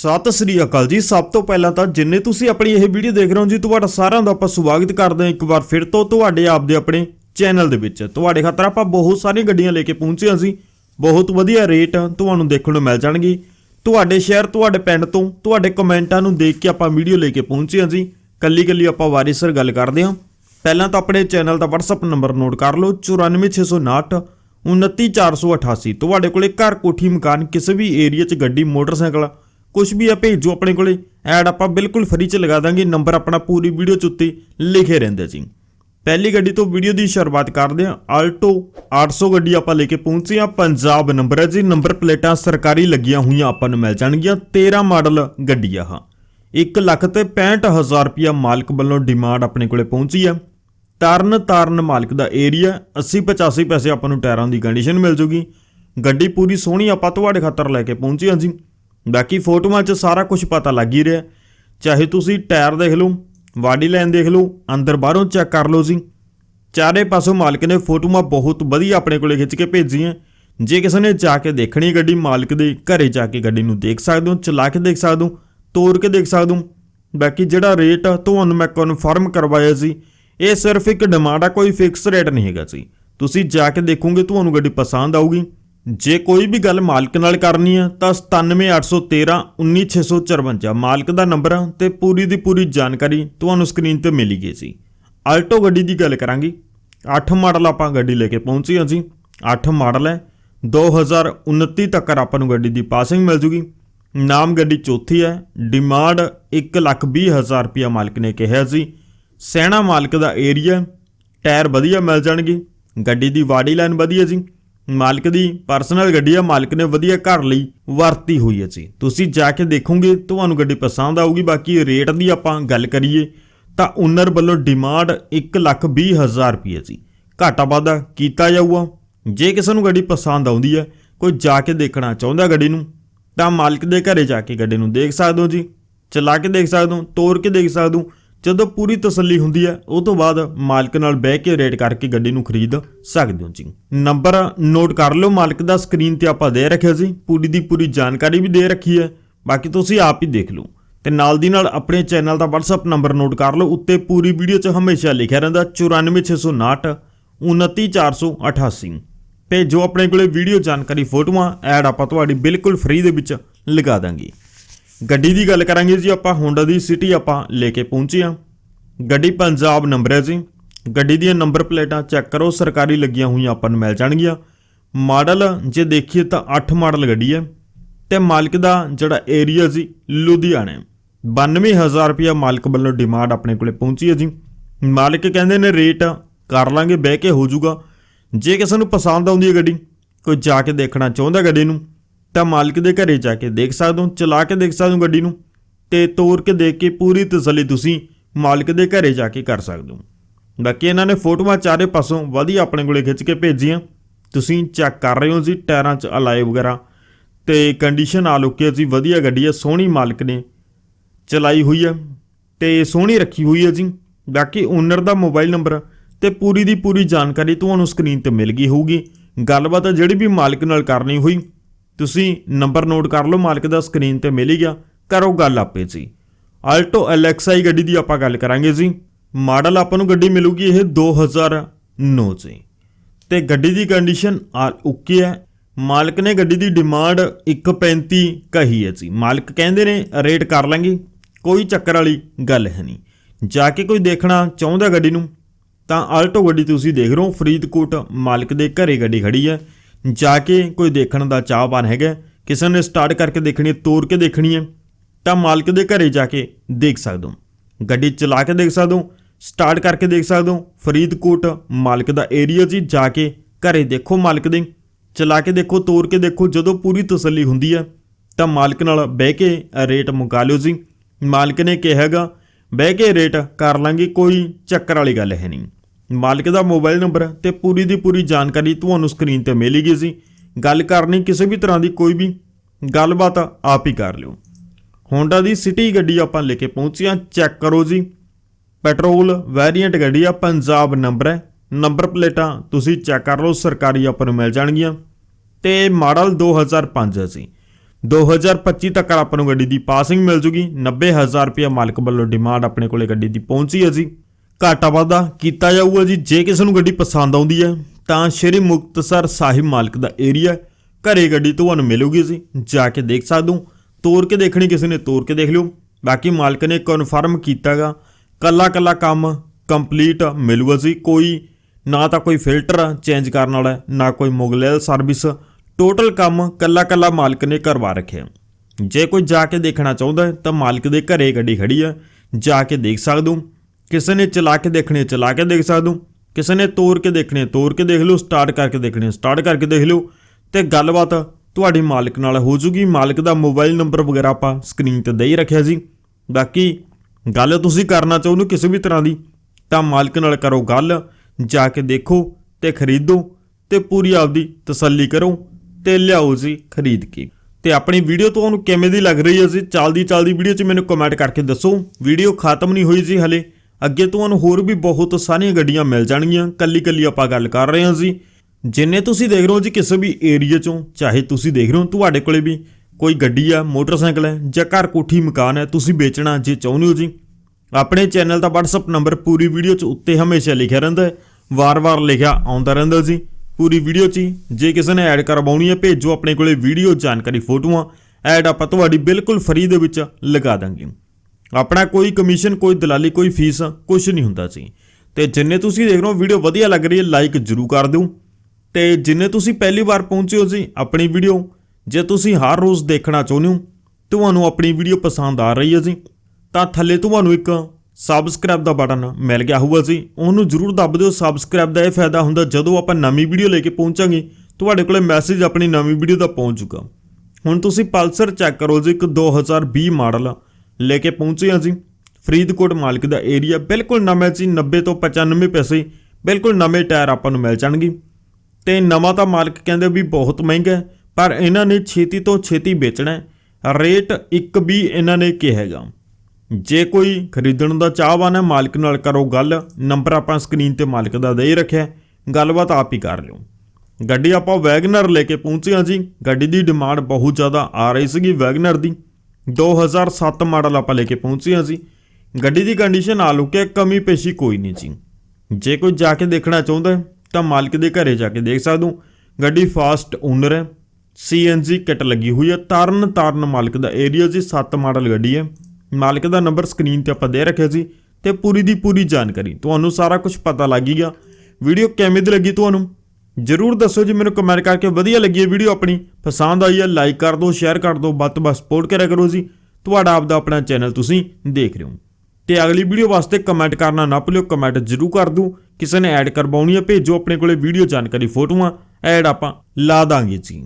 ਸਤਿ ਸ੍ਰੀ ਅਕਾਲ ਜੀ। ਸਭ ਤੋਂ ਪਹਿਲਾਂ ਤਾਂ ਜਿੰਨੇ ਤੁਸੀਂ ਆਪਣੀ ਇਹ ਵੀਡੀਓ ਦੇਖ ਰਹੇ ਹੋ ਜੀ, ਤੁਹਾਡਾ ਸਾਰਿਆਂ ਦਾ ਆਪਾਂ ਸਵਾਗਤ ਕਰਦੇ ਹਾਂ ਇੱਕ ਵਾਰ ਫਿਰ ਤੋਂ ਤੁਹਾਡੇ ਆਪ ਦੇ ਆਪਣੇ ਚੈਨਲ ਦੇ ਵਿੱਚ। ਤੁਹਾਡੇ ਖਾਤਰ ਆਪਾਂ ਬਹੁਤ ਸਾਰੀਆਂ ਗੱਡੀਆਂ ਲੈ ਕੇ ਪਹੁੰਚੇ ਹਾਂ ਸੀ ਬਹੁਤ ਵਧੀਆ ਰੇਟ ਤੁਹਾਨੂੰ ਦੇਖਣ ਨੂੰ ਮਿਲ ਜਾਣਗੇ। ਤੁਹਾਡੇ ਸ਼ਹਿਰ, ਤੁਹਾਡੇ ਪਿੰਡ ਤੋਂ ਤੁਹਾਡੇ ਕਮੈਂਟਾਂ ਨੂੰ ਦੇਖ ਕੇ ਆਪਾਂ ਵੀਡੀਓ ਲੈ ਕੇ ਪਹੁੰਚੇ ਹਾਂ ਜੀ। ਕੱਲੀ ਕੱਲੀ ਆਪਾਂ ਵਾਰਿਸਰ ਗੱਲ ਕਰਦੇ ਹਾਂ। ਪਹਿਲਾਂ ਤਾਂ ਆਪਣੇ ਚੈਨਲ ਦਾ WhatsApp ਨੰਬਰ ਨੋਟ ਕਰ ਲਓ 94659 29488 ਤੁਹਾਡੇ ਕੋਲੇ ਘਰ, ਕੋਠੀ, ਮਕਾਨ, ਕਿਸੇ ਵੀ ਏਰੀਆ 'ਚ ਗੱਡੀ, ਮੋਟਰਸਾਈਕਲ ਕੁਝ ਵੀ ਆ ਭੇਜੋ ਆਪਣੇ ਕੋਲੇ। ਐਡ ਆਪਾਂ ਬਿਲਕੁਲ ਫ੍ਰੀ 'ਚ ਲਗਾ ਦਾਂਗੇ। ਨੰਬਰ ਆਪਣਾ ਪੂਰੀ ਵੀਡੀਓ 'ਚ ਉੱਤੇ ਲਿਖੇ ਰਹਿੰਦੇ ਜੀ। ਪਹਿਲੀ ਗੱਡੀ ਤੋਂ ਵੀਡੀਓ ਦੀ ਸ਼ੁਰੂਆਤ ਕਰਦੇ ਹਾਂ। ਆਲਟੋ 800 ਗੱਡੀ ਆਪਾਂ ਲੈ ਕੇ ਪਹੁੰਚੇ ਹਾਂ। ਪੰਜਾਬ ਨੰਬਰ ਹੈ ਜੀ। ਨੰਬਰ ਪਲੇਟਾਂ ਸਰਕਾਰੀ ਲੱਗੀਆਂ ਹੋਈਆਂ ਆਪਾਂ ਨੂੰ ਮਿਲ ਜਾਣਗੀਆਂ। 13 ਮਾਡਲ ਗੱਡੀ ਆ ਹਾਂ। 1 ਲੱਖ ਤੇ 65000 ਰੁਪਿਆ ਮਾਲਕ ਵੱਲੋਂ ਡਿਮਾਂਡ ਆਪਣੇ ਕੋਲੇ ਪਹੁੰਚੀ ਹੈ। ਤਰਨ ਤਾਰਨ ਮਾਲਕ ਦਾ ਏਰੀਆ 80 85 ਪੈਸੇ ਆਪਾਂ ਨੂੰ ਟਾਇਰਾਂ ਦੀ ਕੰਡੀਸ਼ਨ ਮਿਲ ਜੂਗੀ। ਗੱਡੀ ਪੂਰੀ ਸੋਹਣੀ ਆਪਾਂ ਤੁਹਾਡੇ ਖਾਤਰ ਲੈ ਕੇ ਪਹੁੰਚੇ ਹਾਂ ਜੀ। ਬਾਕੀ ਫੋਟੋਆਂ 'ਚ ਸਾਰਾ ਕੁਝ ਪਤਾ ਲੱਗ ਹੀ ਰਿਹਾ। ਚਾਹੇ ਤੁਸੀਂ ਟਾਇਰ ਦੇਖ ਲਓ ਬਾਡੀ ਲਾਈਨ ਦੇਖ ਲਓ, ਅੰਦਰ ਬਾਹਰੋਂ ਚੈੱਕ ਕਰ ਲਓ ਜੀ। ਚਾਰੇ ਪਾਸੋਂ ਮਾਲਕ ਨੇ ਫੋਟੋਆਂ ਬਹੁਤ ਵਧੀਆ ਆਪਣੇ ਕੋਲੇ ਖਿੱਚ ਕੇ ਭੇਜੀਆਂ। ਜੇ ਕਿਸੇ ਨੇ ਜਾ ਕੇ ਦੇਖਣੀ ਗੱਡੀ, ਮਾਲਕ ਦੇ ਘਰੇ ਜਾ ਕੇ ਗੱਡੀ ਨੂੰ ਦੇਖ ਸਕਦੇ ਹੋ, ਚਲਾ ਕੇ ਦੇਖ ਸਕਦੇ ਹੋ, ਤੋੜ ਕੇ ਦੇਖ ਸਕਦੇ ਹੋ। ਬਾਕੀ ਜਿਹੜਾ ਰੇਟ ਆ, ਤੁਹਾਨੂੰ ਮੈਂ ਕਨਫਰਮ ਕਰਵਾਇਆ ਸੀ, ਇਹ ਸਿਰਫ ਇੱਕ ਡਿਮਾਂਡ ਆ, ਕੋਈ ਫਿਕਸ ਰੇਟ ਨਹੀਂ ਹੈਗਾ ਜੀ। ਤੁਸੀਂ ਜਾ ਕੇ ਦੇਖੋਗੇ, ਤੁਹਾਨੂੰ ਗੱਡੀ ਪਸੰਦ ਆਊਗੀ। ਜੇ ਕੋਈ ਵੀ ਗੱਲ ਮਾਲਕ ਨਾਲ ਕਰਨੀ ਆ, ਤਾਂ 97813 19654 ਮਾਲਕ ਦਾ ਨੰਬਰ ਆ ਤੇ ਪੂਰੀ ਦੀ ਪੂਰੀ ਜਾਣਕਾਰੀ ਤੁਹਾਨੂੰ ਸਕਰੀਨ ਤੇ ਮਿਲੀ ਗਈ ਸੀ। ਆਲਟੋ ਗੱਡੀ ਦੀ ਗੱਲ ਕਰਾਂਗੇ। 8 ਮਾਡਲ ਆਪਾਂ ਗੱਡੀ ਲੈ ਕੇ ਪਹੁੰਚੀ ਹਾਂ ਜੀ। 8 ਮਾਡਲ ਹੈ। 2029 ਤੱਕ ਆਪਾਂ ਨੂੰ ਗੱਡੀ ਦੀ ਪਾਸਿੰਗ ਮਿਲ ਜੂਗੀ। ਨਾਮ ਗੱਡੀ ਚੌਥੀ ਹੈ। ਡਿਮਾਂਡ 120000 ਰੁਪਿਆ ਮਾਲਕ ਨੇ ਕਿਹਾ ਸੀ। ਸੈਣਾ ਮਾਲਕ ਦਾ ਏਰੀਆ, ਟਾਇਰ ਵਧੀਆ ਮਿਲ ਜਾਣਗੇ। ਗੱਡੀ ਦੀ ਬਾਡੀ ਲਾਈਨ ਵਧੀਆ ਜੀ। ਮਾਲਕ ਦੀ ਪਰਸਨਲ ਗੱਡੀ ਆ, ਮਾਲਕ ਨੇ ਵਧੀਆ ਘਰ ਲਈ ਵਰਤੀ ਹੋਈ ਹੈ ਜੀ। ਤੁਸੀਂ ਜਾ ਕੇ ਦੇਖੋਗੇ, ਤੁਹਾਨੂੰ ਗੱਡੀ ਪਸੰਦ ਆਊਗੀ, ਬਾਕੀ ਰੇਟ ਦੀ ਆਪਾਂ ਗੱਲ ਕਰੀਏ, ਤਾਂ ਓਨਰ ਵੱਲੋਂ ਡਿਮਾਂਡ 120000 ਰੁਪਏ ਜੀ। ਘਾਟਾ ਵਾਧਾ ਕੀਤਾ ਜਾਊਗਾ। ਜੇ ਕਿਸੇ ਨੂੰ ਗੱਡੀ ਪਸੰਦ ਆਉਂਦੀ ਹੈ ਕੋਈ ਜਾ ਕੇ ਦੇਖਣਾ ਚਾਹੁੰਦਾ ਗੱਡੀ ਨੂੰ, ਤਾਂ ਮਾਲਕ ਦੇ ਘਰੇ ਜਾ ਕੇ ਗੱਡੀ ਨੂੰ ਦੇਖ ਸਕਦੇ ਹੋ ਜੀ। ਚਲਾ ਕੇ ਦੇਖ ਸਕਦੇ ਹੋ, ਤੋਰ ਕੇ ਦੇਖ ਸਕਦੇ ਹੋ ਜਦੋਂ ਪੂਰੀ ਤਸੱਲੀ ਹੁੰਦੀ ਹੈ, ਉਹ ਤੋਂ ਬਾਅਦ ਮਾਲਕ ਨਾਲ ਬਹਿ ਕੇ ਰੇਟ ਕਰਕੇ ਗੱਡੀ ਨੂੰ ਖਰੀਦ ਸਕਦੇ ਹੋ ਜੀ। ਨੰਬਰ ਨੋਟ ਕਰ ਲਓ, ਮਾਲਕ ਦਾ ਸਕਰੀਨ ਤੇ ਆਪਾਂ ਦੇ ਰੱਖਿਆ ਸੀ, ਪੂਰੀ ਦੀ ਪੂਰੀ ਜਾਣਕਾਰੀ ਵੀ ਦੇ ਰੱਖੀ ਹੈ, ਬਾਕੀ ਤੁਸੀਂ ਆਪ ਹੀ ਦੇਖ ਲਓ। ਤੇ ਨਾਲ ਦੀ ਨਾਲ ਆਪਣੇ ਚੈਨਲ ਦਾ WhatsApp ਨੰਬਰ ਨੋਟ ਕਰ ਲਓ, ਉੱਤੇ ਪੂਰੀ ਵੀਡੀਓ 'ਚ ਹਮੇਸ਼ਾ ਲਿਖਿਆ ਰਹਿੰਦਾ 94659 29488 ਤੇ ਜੋ ਆਪਣੇ ਕੋਲੇ ਵੀਡੀਓ ਜਾਣਕਾਰੀ, ਫੋਟੋਆਂ, ਐਡ ਆਪਾਂ ਤੁਹਾਡੀ ਬਿਲਕੁਲ ਫ੍ਰੀ ਦੇ ਵਿੱਚ ਲਗਾ ਦਾਂਗੇ। ਗੱਡੀ ਦੀ ਗੱਲ ਕਰਾਂਗੇ ਜੀ, ਆਪਾਂ ਹੋਂਡਾ ਦੀ ਸਿਟੀ ਆਪਾਂ ਲੈ ਕੇ ਪਹੁੰਚੇ ਹਾਂ। ਗੱਡੀ ਪੰਜਾਬ ਨੰਬਰ ਹੈ ਜੀ। ਗੱਡੀ ਦੀਆਂ ਨੰਬਰ ਪਲੇਟਾਂ ਚੈੱਕ ਕਰੋ, ਸਰਕਾਰੀ ਲੱਗੀਆਂ ਹੋਈਆਂ ਆਪਾਂ ਨੂੰ ਮਿਲ ਜਾਣਗੀਆਂ। ਮਾਡਲ ਜੇ ਦੇਖੀਏ ਤਾਂ 8 ਮਾਡਲ ਗੱਡੀ ਹੈ ਤੇ ਮਾਲਕ ਦਾ ਜਿਹੜਾ ਏਰੀਆ ਜੀ, ਲੁਧਿਆਣਾ ਹੈ। 92000 ਰੁਪਇਆ ਮਾਲਕ ਵੱਲੋਂ ਡਿਮਾਂਡ ਆਪਣੇ ਕੋਲੇ ਪਹੁੰਚੀ ਹੈ ਜੀ। ਮਾਲਕ ਕਹਿੰਦੇ ਨੇ ਰੇਟ ਕਰ ਲਾਂਗੇ, ਬਹਿ ਕੇ ਹੋ ਜਾਊਗਾ। ਜੇ ਕਿਸੇ ਨੂੰ ਪਸੰਦ ਆਉਂਦੀ ਹੈ ਗੱਡੀ, ਕੋਈ ਜਾ ਕੇ ਦੇਖਣਾ ਚਾਹੁੰਦਾ ਗੱਡੀ ਨੂੰ ਤਾਂ ਮਾਲਕ ਦੇ ਘਰੇ ਜਾ ਕੇ ਦੇਖ ਸਕਦੇ ਹੋ, ਚਲਾ ਕੇ ਦੇਖ ਸਕਦੇ ਹੋ ਗੱਡੀ ਨੂੰ ਤੇ ਤੋੜ ਕੇ ਦੇਖ ਕੇ ਪੂਰੀ ਤਸੱਲੀ ਤੁਸੀਂ ਮਾਲਕ ਦੇ ਘਰੇ ਜਾ ਕੇ ਕਰ ਸਕਦੇ ਹੋ। ਬਾਕੀ ਇਹਨਾਂ ਨੇ ਫੋਟੋਆਂ ਚਾਰੇ ਪਾਸੋਂ ਵਧੀਆ ਆਪਣੇ ਕੋਲੇ ਖਿੱਚ ਕੇ ਭੇਜੀਆਂ। ਤੁਸੀਂ ਚੈੱਕ ਕਰ ਰਹੇ ਹੋ ਜੀ, ਟਾਇਰਾਂ 'ਚ ਅਲਾਈ ਵਗੈਰਾ। ਤੇ ਕੰਡੀਸ਼ਨ ਆ ਲੁੱਕੇ ਜੀ, ਵਧੀਆ ਗੱਡੀ ਹੈ ਸੋਹਣੀ ਮਾਲਕ ਨੇ ਚਲਾਈ ਹੋਈ ਹੈ ਤੇ ਸੋਹਣੀ ਰੱਖੀ ਹੋਈ ਹੈ ਜੀ। ਬਾਕੀ ਓਨਰ ਦਾ ਮੋਬਾਈਲ ਨੰਬਰ ਤੇ ਪੂਰੀ ਦੀ ਪੂਰੀ ਜਾਣਕਾਰੀ ਤੁਹਾਨੂੰ ਸਕਰੀਨ ਤੇ ਮਿਲ ਗਈ ਹੋਊਗੀ। ਗੱਲਬਾਤ ਜਿਹੜੀ ਵੀ ਮਾਲਕ ਨਾਲ ਕਰਨੀ ਹੋਈ ਤੁਸੀਂ ਨੰਬਰ ਨੋਟ ਕਰ ਲਓ, ਮਾਲਕ ਦਾ ਸਕਰੀਨ ਤੇ ਮਿਲ ਗਿਆ। ਕਰੋ ਗੱਲ ਆਪੇ ਜੀ ਆਲਟੋ ਐਲਐਕਸਆਈ ਗੱਡੀ ਦੀ ਆਪਾਂ ਗੱਲ ਕਰਾਂਗੇ ਜੀ। ਮਾਡਲ ਆਪਾਂ ਨੂੰ ਗੱਡੀ ਮਿਲੂਗੀ ਇਹ 2009 ਚ ਤੇ ਗੱਡੀ ਦੀ ਕੰਡੀਸ਼ਨ ਆ ਓਕੇ ਹੈ। ਮਾਲਕ ਨੇ ਗੱਡੀ ਦੀ ਡਿਮਾਂਡ 135 ਕਹੀ ਹੈ ਜੀ। ਮਾਲਕ ਕਹਿੰਦੇ ਨੇ ਰੇਟ ਕਰ ਲਾਂਗੇ, ਕੋਈ ਚੱਕਰ ਵਾਲੀ ਗੱਲ ਹੈ ਨਹੀਂ। ਜਾ ਕੇ ਕੋਈ ਦੇਖਣਾ ਚਾਹੁੰਦਾ ਗੱਡੀ ਨੂੰ, ਤਾਂ ਆਲਟੋ ਗੱਡੀ ਤੁਸੀਂ ਦੇਖ ਰਹੇ ਹੋ, ਫਰੀਦਕੋਟ ਮਾਲਕ ਦੇ ਘਰੇ ਗੱਡੀ ਖੜੀ ਹੈ। ਜਾ ਕੇ ਕੋਈ ਦੇਖਣ ਦਾ ਚਾਹਵਾਨ ਹੈਗਾ, ਕਿਸੇ ਨੇ ਸਟਾਰਟ ਕਰਕੇ ਦੇਖਣੀ ਹੈ ਤੋੜ ਕੇ ਦੇਖਣੀ ਹੈ, ਤਾਂ ਮਾਲਕ ਦੇ ਘਰੇ ਜਾ ਕੇ ਦੇਖ ਸਕਦੇ ਹੋ। ਗੱਡੀ ਚਲਾ ਕੇ ਦੇਖ ਸਕਦੇ ਹੋ ਸਟਾਰਟ ਕਰਕੇ ਦੇਖ ਸਕਦੇ ਹੋ, ਫਰੀਦਕੋਟ ਮਾਲਕ ਦਾ ਏਰੀਆ ਜੀ, ਜਾ ਕੇ ਘਰੇ ਦੇਖੋ ਮਾਲਕ ਦੇ, ਚਲਾ ਕੇ ਦੇਖੋ ਤੋੜ ਕੇ ਦੇਖੋ, ਜਦੋਂ ਪੂਰੀ ਤਸੱਲੀ ਹੁੰਦੀ ਹੈ, ਤਾਂ ਮਾਲਕ ਨਾਲ ਬਹਿ ਕੇ ਰੇਟ ਮੁਕਾ ਲਿਓ ਜੀ। ਮਾਲਕ ਨੇ ਕਿਹਾਗਾ ਬਹਿ ਕੇ ਰੇਟ ਕਰ ਲਾਂਗੇ, ਕੋਈ ਚੱਕਰ ਵਾਲੀ ਗੱਲ ਹੈ ਨਹੀਂ। ਮਾਲਕ ਦਾ ਮੋਬਾਈਲ ਨੰਬਰ ਤੇ ਪੂਰੀ ਦੀ ਪੂਰੀ ਜਾਣਕਾਰੀ ਤੁਹਾਨੂੰ ਸਕਰੀਨ ਤੇ ਮਿਲੇਗੀ ਜੀ। ਗੱਲ ਕਰਨੀ ਕਿਸੇ ਵੀ ਤਰ੍ਹਾਂ ਦੀ ਕੋਈ ਵੀ, ਗੱਲਬਾਤ ਆਪ ਹੀ ਕਰ ਲਿਓ। ਹੋਂਡਾ ਦੀ ਸਿਟੀ ਗੱਡੀ ਆਪਾਂ ਲੈ ਕੇ ਪਹੁੰਚਿਆ ਚੈੱਕ ਕਰੋ ਜੀ। ਪੈਟਰੋਲ ਵੈਰੀਐਂਟ ਗੱਡੀ ਆ, ਪੰਜਾਬ ਨੰਬਰ ਹੈ। ਨੰਬਰ ਪਲੇਟਾਂ ਤੁਸੀਂ ਚੈੱਕ ਕਰ ਲਓ, ਸਰਕਾਰੀ ਆਪਾਂ ਨੂੰ ਮਿਲ ਜਾਣਗੀਆਂ। ਤੇ ਮਾਡਲ 2005 ਹੈ ਜੀ। 2025 ਤੱਕ ਆਪਾਂ ਨੂੰ ਗੱਡੀ ਦੀ ਪਾਸਿੰਗ ਮਿਲ ਜੂਗੀ। 90000 ਰੁਪਏ ਮਾਲਕ ਵੱਲੋਂ ਡਿਮਾਂਡ ਆਪਣੇ ਕੋਲੇ ਗੱਡੀ ਦੀ ਪਹੁੰਚੀ ਹੈ ਜੀ। ਘਾਟਾ ਵਾਧਾ ਕੀਤਾ ਜਾਊਗਾ ਜੀ। ਜੇ ਕਿਸੇ ਨੂੰ ਗੱਡੀ ਪਸੰਦ ਆਉਂਦੀ ਹੈ, ਤਾਂ ਸ਼੍ਰੀ ਮੁਕਤਸਰ ਸਾਹਿਬ ਮਾਲਕ ਦਾ ਏਰੀਆ ਘਰੇ ਗੱਡੀ ਤੁਹਾਨੂੰ ਮਿਲੂਗੀ ਜੀ। ਜਾ ਕੇ ਦੇਖ ਸਕਦੇ ਹੋ। ਤੋੜ ਕੇ ਦੇਖਣੀ ਕਿਸੇ ਨੇ, ਤੋਰ ਕੇ ਦੇਖ ਲਿਓ। ਬਾਕੀ ਮਾਲਕ ਨੇ ਕਨਫਰਮ ਕੀਤਾਗਾ। ਕੱਲਾ ਕੱਲਾ ਕੰਮ ਕੰਪਲੀਟ ਮਿਲੂਗਾ ਜੀ। ਕੋਈ ਨਾ ਤਾਂ ਕੋਈ ਫਿਲਟਰ ਚੇਂਜ ਕਰਨ ਵਾਲਾ ਨਾ ਕੋਈ ਮੁਗਲੈਲ ਸਰਵਿਸ ਟੋਟਲ ਕੰਮ ਕੱਲਾ ਕੱਲਾ ਮਾਲਕ ਨੇ ਕਰਵਾ ਰੱਖਿਆ। ਜੇ ਕੋਈ ਜਾ ਕੇ ਦੇਖਣਾ ਚਾਹੁੰਦਾ ਹੈ, ਤਾਂ ਮਾਲਕ ਦੇ ਘਰੇ ਗੱਡੀ ਖੜੀ ਹੈ। ਜਾ ਕੇ ਦੇਖ ਸਕਦੇ ਹੋ। ਕਿਸੇ ਨੇ ਚਲਾ ਕੇ ਦੇਖਣੇ ਚਲਾ ਕੇ ਦੇਖ ਸਕਦੇ। ਹੋ ਕਿਸੇ ਨੇ ਤੋੜ ਕੇ ਦੇਖਣੇ ਹੈ, ਤੋੜ ਕੇ ਦੇਖ ਲਓ ਸਟਾਰਟ ਕਰਕੇ ਦੇਖਣੇ ਸਟਾਰਟ ਕਰਕੇ ਦੇਖ ਲਓ। ਤੇ ਗੱਲਬਾਤ ਤੁਹਾਡੀ ਮਾਲਕ ਨਾਲ ਹੋ ਜੂਗੀ। ਮਾਲਕ ਦਾ ਮੋਬਾਈਲ ਨੰਬਰ ਵਗੈਰਾ ਆਪਾਂ ਸਕਰੀਨ ਤੇ ਦੇ ਹੀ ਰੱਖਿਆ ਸੀ। ਬਾਕੀ ਗੱਲ ਤੁਸੀਂ ਕਰਨਾ ਚਾਹੁੰਦੇ ਹੋ ਕਿਸੇ ਵੀ ਤਰ੍ਹਾਂ ਦੀ ਤਾਂ ਮਾਲਕ ਨਾਲ ਕਰੋ ਗੱਲ। ਜਾ ਕੇ ਦੇਖੋ ਤੇ ਖਰੀਦੋ ਤੇ ਪੂਰੀ ਆਪਦੀ ਤਸੱਲੀ ਕਰੋ ਤੇ ਲਿਆਓ ਜੀ ਖਰੀਦ ਕੇ। ਤੇ ਆਪਣੀ ਵੀਡੀਓ ਤੁਹਾਨੂੰ ਕਿਵੇਂ ਦੀ ਲੱਗ ਰਹੀ ਹੈ ਜੀ? ਚੱਲਦੀ ਚੱਲਦੀ ਵੀਡੀਓ 'ਚ ਮੈਨੂੰ ਕਮੈਂਟ ਕਰਕੇ ਦੱਸੋ। ਵੀਡੀਓ ਖਤਮ ਨਹੀਂ ਹੋਈ ਜੀ ਹਲੇ। ਅੱਗੇ ਤੁਹਾਨੂੰ ਹੋਰ ਵੀ ਬਹੁਤ ਸਾਰੀਆਂ ਗੱਡੀਆਂ ਮਿਲ ਜਾਣਗੀਆਂ। ਕੱਲੀ ਕੱਲੀ ਆਪਾਂ ਗੱਲ ਕਰ ਰਹੇ ਹਾਂ ਜੀ। ਜਿੰਨੇ ਤੁਸੀਂ ਦੇਖ ਰਹੇ ਹੋ ਜੀ ਕਿਸੇ ਵੀ ਏਰੀਆ 'ਚੋਂ, ਚਾਹੇ ਤੁਸੀਂ ਦੇਖ ਰਹੇ ਹੋ ਤੁਹਾਡੇ ਕੋਲੇ ਵੀ ਕੋਈ ਗੱਡੀ ਆ, ਮੋਟਰਸਾਈਕਲ ਹੈ ਜਾਂ ਘਰ ਕੋਠੀ ਮਕਾਨ ਹੈ ਤੁਸੀਂ ਵੇਚਣਾ ਜੇ ਚਾਹੁੰਦੇ ਹੋ ਜੀ। ਆਪਣੇ ਚੈਨਲ ਦਾ WhatsApp ਨੰਬਰ ਪੂਰੀ ਵੀਡੀਓ 'ਚ ਉੱਤੇ ਹਮੇਸ਼ਾ ਲਿਖਿਆ ਰਹਿੰਦਾ ਹੈ। ਵਾਰ-ਵਾਰ ਲਿਖਿਆ ਆਉਂਦਾ ਰਹਿੰਦਾ ਜੀ। ਪੂਰੀ ਵੀਡੀਓ 'ਚ ਹੀ ਜੇ ਕਿਸੇ ਨੇ ਐਡ ਕਰਵਾਉਣੀ ਹੈ, ਭੇਜੋ ਆਪਣੇ ਕੋਲੇ ਵੀਡੀਓ ਜਾਣਕਾਰੀ ਫੋਟੋਆਂ। ਐਡ ਆਪਾਂ ਤੁਹਾਡੀ ਬਿਲਕੁਲ ਫ੍ਰੀ ਦੇ ਵਿੱਚ ਲਗਾ ਦਾਂਗੇ। ਆਪਣਾ ਕੋਈ ਕਮਿਸ਼ਨ ਕੋਈ ਦਲਾਲੀ, ਕੋਈ ਫੀਸ ਕੁਝ ਨਹੀਂ ਹੁੰਦਾ ਸੀ। ਤੇ ਜਿੰਨੇ ਤੁਸੀਂ ਦੇਖ ਰਹੇ ਹੋ ਵੀਡੀਓ ਵਧੀਆ ਲੱਗ ਰਹੀ ਹੈ ਲਾਈਕ ਜ਼ਰੂਰ ਕਰ ਦਿਓ। ਤੇ ਜਿੰਨੇ ਤੁਸੀਂ ਪਹਿਲੀ ਵਾਰ ਪਹੁੰਚੇ ਹੋ ਜੀ, ਆਪਣੀ ਵੀਡੀਓ ਜੇ ਤੁਸੀਂ ਹਰ ਰੋਜ਼ ਦੇਖਣਾ ਚਾਹੁੰਦੇ ਹੋ, ਤੁਹਾਨੂੰ ਆਪਣੀ ਵੀਡੀਓ ਪਸੰਦ ਆ ਰਹੀ ਹੈ ਜੀ, ਤਾਂ ਥੱਲੇ ਤੁਹਾਨੂੰ ਇੱਕ ਸਬਸਕ੍ਰਾਈਬ ਦਾ ਬਟਨ ਮਿਲ ਗਿਆ ਹੋਊਗਾ ਜੀ। ਉਹਨੂੰ ਜ਼ਰੂਰ ਦੱਬ ਦਿਓ ਸਬਸਕ੍ਰਾਈਬ ਦਾ ਇਹ ਫਾਇਦਾ ਹੁੰਦਾ, ਜਦੋਂ ਆਪਾਂ ਨਵੀਂ ਵੀਡੀਓ ਲੈ ਕੇ ਪਹੁੰਚਾਂਗੇ, ਤੁਹਾਡੇ ਕੋਲੇ ਮੈਸੇਜ ਆਪਣੀ ਨਵੀਂ ਵੀਡੀਓ ਦਾ ਪਹੁੰਚ ਜੂਗਾ ਹੁਣ ਤੁਸੀਂ ਪਲਸਰ ਚੈੱਕ ਕਰੋ ਜੀ, ਇੱਕ 2020 ਮਾਡਲ ਲੈ ਕੇ ਪਹੁੰਚੇ ਹਾਂ ਜੀ ਫਰੀਦਕੋਟ ਮਾਲਕ ਦਾ ਏਰੀਆ ਬਿਲਕੁਲ ਨਵੇਂ ਜੀ 90 ਤੋਂ 95 ਪੈਸੇ ਬਿਲਕੁਲ ਨਵੇਂ ਟਾਇਰ ਆਪਾਂ ਨੂੰ ਮਿਲ ਜਾਣਗੇ। ਤੇ ਨਵਾਂ ਤਾਂ ਮਾਲਕ ਕਹਿੰਦੇ ਵੀ ਬਹੁਤ ਮਹਿੰਗਾ ਹੈ, ਪਰ ਇਹਨਾਂ ਨੇ ਛੇਤੀ ਤੋਂ ਛੇਤੀ ਵੇਚਣਾ ਹੈ। ਰੇਟ ਇੱਕ ਵੀ ਇਹਨਾਂ ਨੇ ਕਿਹਾ ਜੇ ਕੋਈ ਖਰੀਦਣ ਦਾ ਚਾਹਵਾਨ ਹੈ ਮਾਲਕ ਨਾਲ ਕਰੋ ਗੱਲ। ਨੰਬਰ ਆਪਾਂ ਸਕਰੀਨ ਤੇ ਮਾਲਕ ਦਾ ਦੇ ਰੱਖਿਆ ਗੱਲਬਾਤ ਆਪ ਹੀ ਕਰ ਲਿਓ। ਗੱਡੀ ਆਪਾਂ ਵੈਗਨਰ ਲੈ ਕੇ ਪਹੁੰਚੇ ਹਾਂ ਜੀ ਗੱਡੀ ਦੀ ਡਿਮਾਂਡ ਬਹੁਤ ਜ਼ਿਆਦਾ ਆ ਰਹੀ ਸੀਗੀ ਵੈਗਨਰ ਦੀ। 2007 ਮਾਡਲ ਆਪਾਂ ਲੈ ਕੇ ਪਹੁੰਚੇ ਹਾਂ ਜੀ। ਗੱਡੀ ਦੀ ਕੰਡੀਸ਼ਨ ਆ ਲੁਕਿਆ ਕਮੀ ਪੇਸ਼ੀ ਕੋਈ ਨਹੀਂ ਜੀ। ਜੇ ਕੋਈ ਜਾ ਕੇ ਦੇਖਣਾ ਚਾਹੁੰਦਾ ਹੈ, ਤਾਂ ਮਾਲਕ ਦੇ ਘਰੇ ਜਾ ਕੇ ਦੇਖ ਸਕਦੇ ਗੱਡੀ ਫਾਸਟ ਓਨਰ ਹੈ ਸੀਐਨਜੀ ਕਿੱਟ ਲੱਗੀ ਹੋਈ ਹੈ। ਤਰਨ ਤਾਰਨ ਮਾਲਕ ਦਾ ਏਰੀਆ ਜੀ 7 ਮਾਡਲ ਗੱਡੀ ਹੈ। ਮਾਲਕ ਦਾ ਨੰਬਰ ਸਕਰੀਨ ਤੇ ਆਪਾਂ ਦੇ ਰੱਖਿਆ ਸੀ ਤੇ ਪੂਰੀ ਦੀ ਪੂਰੀ ਜਾਣਕਾਰੀ। ਤੁਹਾਨੂੰ ਸਾਰਾ ਕੁਝ ਪਤਾ ਲੱਗ ਗਿਆ। ਵੀਡੀਓ ਕਿਵੇਂ ਦੀ ਲੱਗੀ ਤੁਹਾਨੂੰ? ਜਰੂਰ ਦੱਸੋ ਜੀ, ਮੈਨੂੰ ਕਮੈਂਟ ਕਰਕੇ ਵਧੀਆ ਲੱਗੀ ਹੈ ਵੀਡੀਓ ਆਪਣੀ। ਪਸੰਦ ਆਈ ਹੈ ਲਾਈਕ ਕਰ ਦਿਓ ਸ਼ੇਅਰ ਕਰ ਦਿਓ, ਵੱਧ ਤੋਂ ਵੱਧ ਸਪੋਰਟ ਕਰਿਆ ਕਰੋ ਜੀ। ਤੁਹਾਡਾ ਆਪਦਾ ਆਪਣਾ ਚੈਨਲ ਤੁਸੀਂ ਦੇਖ ਰਹੇ ਹੋ। ਤੇ ਅਗਲੀ ਵੀਡੀਓ ਵਾਸਤੇ ਕਮੈਂਟ ਕਰਨਾ ਨਾ ਭੁੱਲਿਓ ਕਮੈਂਟ ਜ਼ਰੂਰ ਕਰ ਦਿਓ। ਕਿਸੇ ਨੇ ਐਡ ਕਰਵਾਉਣੀ ਹੈ, ਭੇਜੋ ਆਪਣੇ ਕੋਲੇ ਵੀਡੀਓ ਜਾਣਕਾਰੀ ਫੋਟੋਆਂ ਐਡ ਆਪਾਂ ਲਾ ਦਾਂਗੇ ਜੀ।